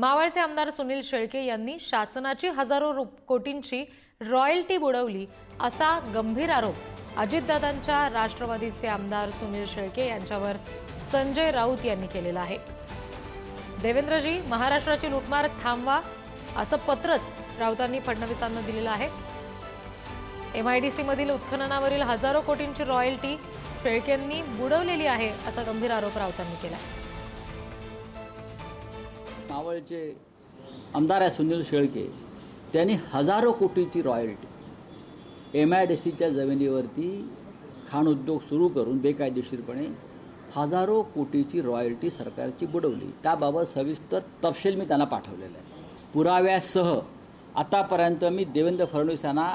मावळचे आमदार सुनील शेळके यांनी शासनाची हजारो रु- कोटींची रॉयल्टी बुडवली असा गंभीर आरोप अजितदादांच्या राष्ट्रवादीचे आमदार सुनील शेळके यांच्यावर संजय राऊत यांनी केलेला आहे. देवेंद्रजी महाराष्ट्राची लुटमार थांबवा असं पत्रच राऊतांनी फडणवीसांना दिलेलं आहे. एमआयडीसी मधील उत्खननावरील हजारो कोटींची रॉयल्टी शेळकेंनी बुडवलेली आहे असा गंभीर आरोप राऊतांनी केला मावळचे आमदार आहे सुनील शेळके त्यांनी हजारो कोटीची रॉयल्टी एम आय डी सीच्या जमिनीवरती खाण उद्योग सुरू करून बेकायदेशीरपणे हजारो कोटीची रॉयल्टी सरकारची बुडवली. त्याबाबत सविस्तर तपशील मी त्यांना पाठवलेला आहे. पुराव्यासह आतापर्यंत मी देवेंद्र फडणवीस यांना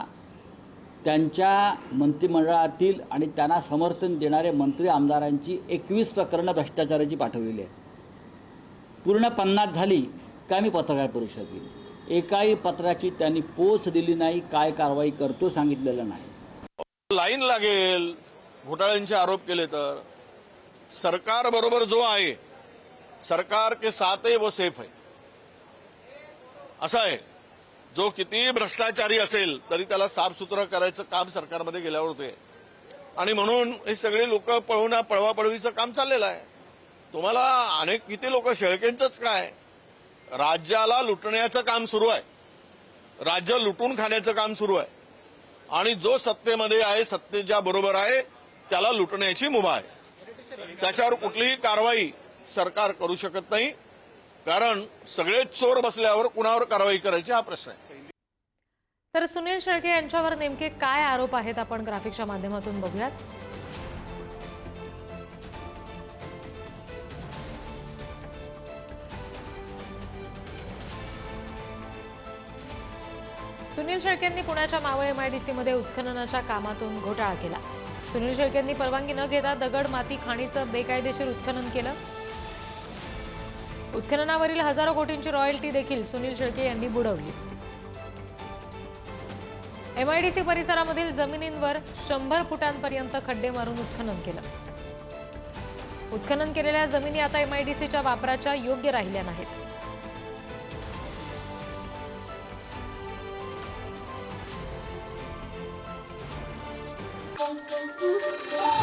त्यांच्या मंत्रिमंडळातील आणि त्यांना समर्थन देणारे मंत्री आमदारांची एकवीस प्रकरणं भ्रष्टाचाराची पाठवलेली आहेत. पूर्ण पन्नास झाली का मी पत्रकार परिषद घेईन एकाही पत्राची त्यांनी पोच दिली नाही काय कारवाई करतो सांगितलेलं नाही. लाईन लागेल घोटाळ्यांचे आरोप केले तर. सरकार बरोबर जो आहे सरकार के साथ आहे व सेफ आहे. असं आहे. जो किती भ्रष्टाचारी असेल तरी त्याला साफसुथरं करायचं काम सरकारमध्ये गेल्यावर होते आणि म्हणून हे सगळे लोक पळवण्या पळवापळवीचं काम चाललेलं आहे. तुम्हाला अनेक किती लोक शेळकेंचंच काय? राज्याला लुटण्याचं काम सुरू आहे. राज्य लुटून खाण्याचं काम सुरू आहे. आणि जो सत्तेमध्ये आहे सत्तेच्या बरोबर आहे त्याला लुटण्याची मुभा आहे. त्याच्यावर कुठलीही कारवाई सरकार करू शकत नाही. कारण सगळेच चोर बसल्यावर कुणावर कारवाई करायची हा प्रश्न आहे. तर सुनील शेळके यांच्यावर नेमके काय आरोप आहेत आपण ग्राफिकच्या माध्यमातून बघूयात. सुनील शेळकेंनी पुण्याच्या मावळ सीमध्ये उत्खननाच्या कामातून घोटाळा केला. सुनील शेळकेंनी परवानगी न घेता दगड माती खाणीचं बेकायदेशीर उत्खनन केलं. उत्खननावरील हजारो कोटींची रॉयल्टी देखील सुनील शेळके यांनी बुडवली. एमआयडीसी परिसरामधील जमिनींवर शंभर फुटांपर्यंत खड्डे मारून उत्खनन केलं. उत्खनन केलेल्या जमिनी आता एमआयडीसीच्या वापराच्या योग्य राहिल्या नाहीत. bom, bom, bom, bom.